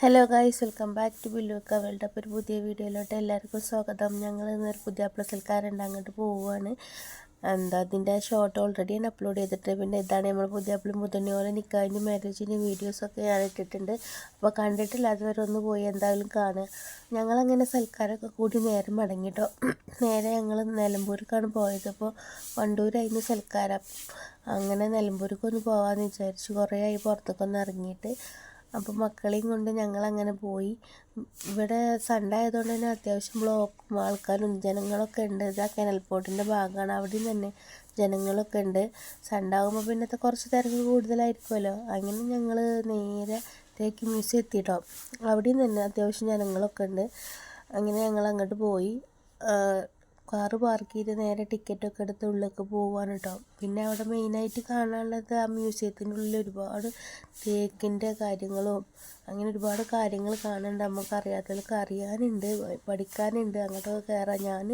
Hello guys welcome back to ബില്ലുക്ക world അപ്പോൾ ഒരു പുതിയ വീഡിയോയിലോട്ട് എല്ലാവർക്കും സ്വാഗതം. ഞങ്ങൾ ഇന്നൊരു പുതിയ അപ്ലസൽക്കാരുണ്ട് അങ്ങോട്ട് പോവുകയാണ് എന്താ അതിന്റെ ഷോർട്ട് ഓൾറെഡി ഞാൻ അപ്ലോഡ് ചെയ്തിട്ട്. പിന്നെ ഇതാണ് നമ്മൾ പുതിയ അപ്പിളും പോലെ നിൽക്കാതിന്റെ മാരേജിന്റെ വീഡിയോസൊക്കെ ഞാൻ ഇട്ടിട്ടുണ്ട്. അപ്പോൾ കണ്ടിട്ടില്ലാത്തവരൊന്ന് പോയി എന്തായാലും കാണുക. ഞങ്ങളങ്ങനെ സൽക്കാരമൊക്കെ കൂടി നേരെ മടങ്ങിട്ടോ. നേരെ ഞങ്ങൾ നിലമ്പൂർക്കാണ് പോയത്. അപ്പോൾ വണ്ടൂരായിരുന്നു സൽക്കാരം. അങ്ങനെ നിലമ്പൂർക്കൊന്ന് പോകാമെന്ന് വിചാരിച്ചു കുറേ ആയി പുറത്തേക്കൊന്ന് ഇറങ്ങിയിട്ട് അപ്പോൾ മക്കളെയും കൊണ്ട് ഞങ്ങൾ അങ്ങനെ പോയി. ഇവിടെ സൺഡേ ആയതുകൊണ്ട് തന്നെ അത്യാവശ്യം ബ്ലോക്കും ആൾക്കാരും ജനങ്ങളൊക്കെ ഉണ്ട്. ഇത് ആ കെനൽപോട്ടിന്റെ ഭാഗമാണ് അവിടെയും തന്നെ ജനങ്ങളൊക്കെ ഉണ്ട്. സൺഡേ ആകുമ്പോൾ പിന്നത്തെ കുറച്ച് തിരക്ക് കൂടുതലായിരിക്കുമല്ലോ അങ്ങനെ ഞങ്ങൾ നേരെ തേക്ക് മ്യൂസിയം എത്തിയിട്ടോ അവിടെയും തന്നെ അത്യാവശ്യം ജനങ്ങളൊക്കെ ഉണ്ട്. അങ്ങനെ ഞങ്ങൾ അങ്ങോട്ട് പോയി കാറ് പാർക്ക് ചെയ്ത് നേരെ ടിക്കറ്റൊക്കെ എടുത്ത് ഉള്ളിലേക്ക് പോവാണ് കേട്ടോ പിന്നെ അവിടെ മെയിനായിട്ട് കാണാനുള്ളത് ആ മ്യൂസിയത്തിന്റെ ഉള്ളിൽ ഒരുപാട് തേക്കിന്റെ കാര്യങ്ങളും അങ്ങനെ ഒരുപാട് കാര്യങ്ങൾ കാണാനുണ്ട്. നമുക്ക് അറിയാത്തവർക്ക് അറിയാനുണ്ട് പഠിക്കാനുണ്ട് അങ്ങോട്ടൊക്കെ കയറാം ഞാൻ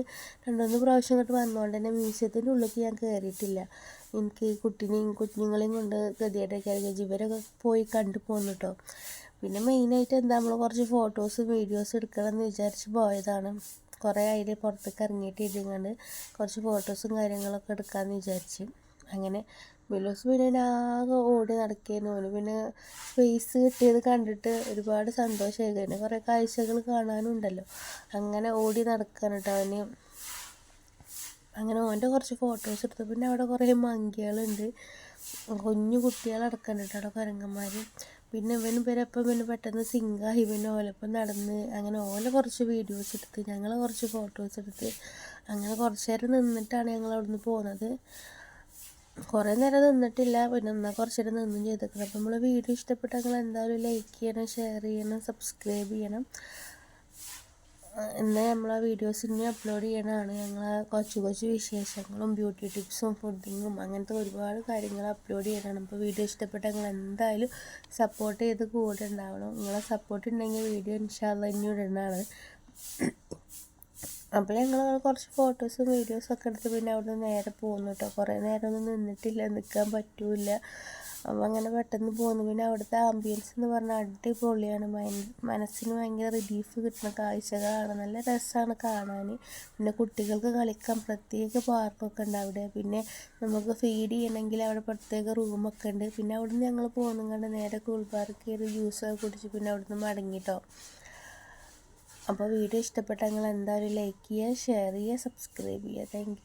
രണ്ടുമൂന്ന് പ്രാവശ്യം ഇങ്ങോട്ട് വന്നുകൊണ്ട് തന്നെ മ്യൂസിയത്തിന്റെ ഉള്ളിലേക്ക് ഞാൻ കയറിയിട്ടില്ല എനിക്ക് കുട്ടിനെയും കുഞ്ഞുങ്ങളെയും കൊണ്ട് ഗതിയായിട്ടൊക്കെ ഇവരൊക്കെ പോയി കണ്ടു പോന്നു കേട്ടോ പിന്നെ മെയിനായിട്ട് എന്താ നമ്മൾ കുറച്ച് ഫോട്ടോസ് വീഡിയോസ് എടുക്കണം എന്ന് വിചാരിച്ച് പോയതാണ്. കുറേ അതിൽ പുറത്തേക്ക് ഇറങ്ങിയിട്ട് ഇരുന്നാണ്ട് കുറച്ച് ഫോട്ടോസും കാര്യങ്ങളൊക്കെ എടുക്കാമെന്ന് വിചാരിച്ച്. അങ്ങനെ ബിലോസ് പിന്നെ ആകെ ഓടി നടക്കുകയെന്ന് ഓന് പിന്നെ സ്പേസ് കിട്ടിയത് കണ്ടിട്ട് ഒരുപാട് സന്തോഷമായി പിന്നെ കുറേ കാഴ്ചകൾ കാണാനുണ്ടല്ലോ. അങ്ങനെ ഓടി നടക്കാൻ കേട്ടോ അവന്. അങ്ങനെ ഓന്റെ കുറച്ച് ഫോട്ടോസ് എടുത്തു. പിന്നെ അവിടെ കുറേ മങ്കികളുണ്ട്. കുഞ്ഞു കുട്ടികളടക്കം ഉണ്ട് അവിടെ കുരങ്ങന്മാർ പിന്നെ ഇവന് ഇവരപ്പം പിന്നെ പെട്ടെന്ന് സിങ്കായി പിന്നെ ഓലപ്പം നടന്ന് അങ്ങനെ ഓല കുറച്ച് വീഡിയോസ് എടുത്ത് ഞങ്ങൾ കുറച്ച് ഫോട്ടോസ് എടുത്ത് അങ്ങനെ കുറച്ച് നേരം നിന്നിട്ടാണ് ഞങ്ങൾ അവിടുന്ന് പോകുന്നത് കുറേ നേരം നിന്നിട്ടില്ല. പിന്നെ എന്നാൽ കുറച്ച് നേരം നിന്നും ചെയ്തേക്കണം. അപ്പം നമ്മൾ വീഡിയോ ഇഷ്ടപ്പെട്ടാൽ നിങ്ങൾ എന്തായാലും ലൈക്ക് ചെയ്യണം ഷെയർ ചെയ്യണം സബ്സ്ക്രൈബ് ചെയ്യണം. എന്നാൽ നമ്മൾ ആ വീഡിയോസ് ഇനി അപ്ലോഡ് ചെയ്യണതാണ്. ഞങ്ങൾ കൊച്ചു കൊച്ചു വിശേഷങ്ങളും ബ്യൂട്ടി ടിപ്സും ഫുഡിങ്ങും അങ്ങനത്തെ ഒരുപാട് കാര്യങ്ങൾ അപ്ലോഡ് ചെയ്യണം അപ്പോൾ വീഡിയോ ഇഷ്ടപ്പെട്ട നിങ്ങൾ എന്തായാലും സപ്പോർട്ട് ചെയ്ത് കൂടെ ഉണ്ടാവണം. നിങ്ങളെ സപ്പോർട്ട് ഉണ്ടെങ്കിൽ വീഡിയോ ഇൻഷാല്ല ഇനി ഇടണതാണ്. അപ്പോൾ ഞങ്ങൾ കുറച്ച് ഫോട്ടോസും വീഡിയോസും ഒക്കെ എടുത്ത് പിന്നെ അവിടെ നേരെ പോകുന്നു കേട്ടോ കുറേ നേരം ഒന്നും നിന്നിട്ടില്ല നിൽക്കാൻ പറ്റൂല അപ്പോൾ അങ്ങനെ പെട്ടെന്ന് പോന്നു. പിന്നെ അവിടുത്തെ ആംബിയൻസ് എന്ന് പറഞ്ഞാൽ അടിപൊളിയാണ്. മനസ്സിന് ഭയങ്കര റിലീഫ് കിട്ടുന്ന കാഴ്ചകളാണ്. നല്ല രസമാണ് കാണാൻ പിന്നെ കുട്ടികൾക്ക് കളിക്കാൻ പ്രത്യേക പാർക്കൊക്കെ ഉണ്ട് അവിടെ. പിന്നെ നമുക്ക് ഫീഡ് ചെയ്യണമെങ്കിൽ അവിടെ പ്രത്യേക റൂമൊക്കെ ഉണ്ട്. പിന്നെ അവിടുന്ന് ഞങ്ങൾ പോകുന്നു കണ്ട് നേരെ കൂൾ കയറി ജ്യൂസൊക്കെ കുടിച്ച് പിന്നെ അവിടുന്ന് മടങ്ങിട്ടോ. അപ്പോൾ വീഡിയോ ഇഷ്ടപ്പെട്ടാൽ നിങ്ങൾ എന്തായാലും ലൈക്ക് ചെയ്യുക ഷെയർ ചെയ്യുക സബ്സ്ക്രൈബ് ചെയ്യുക. താങ്ക്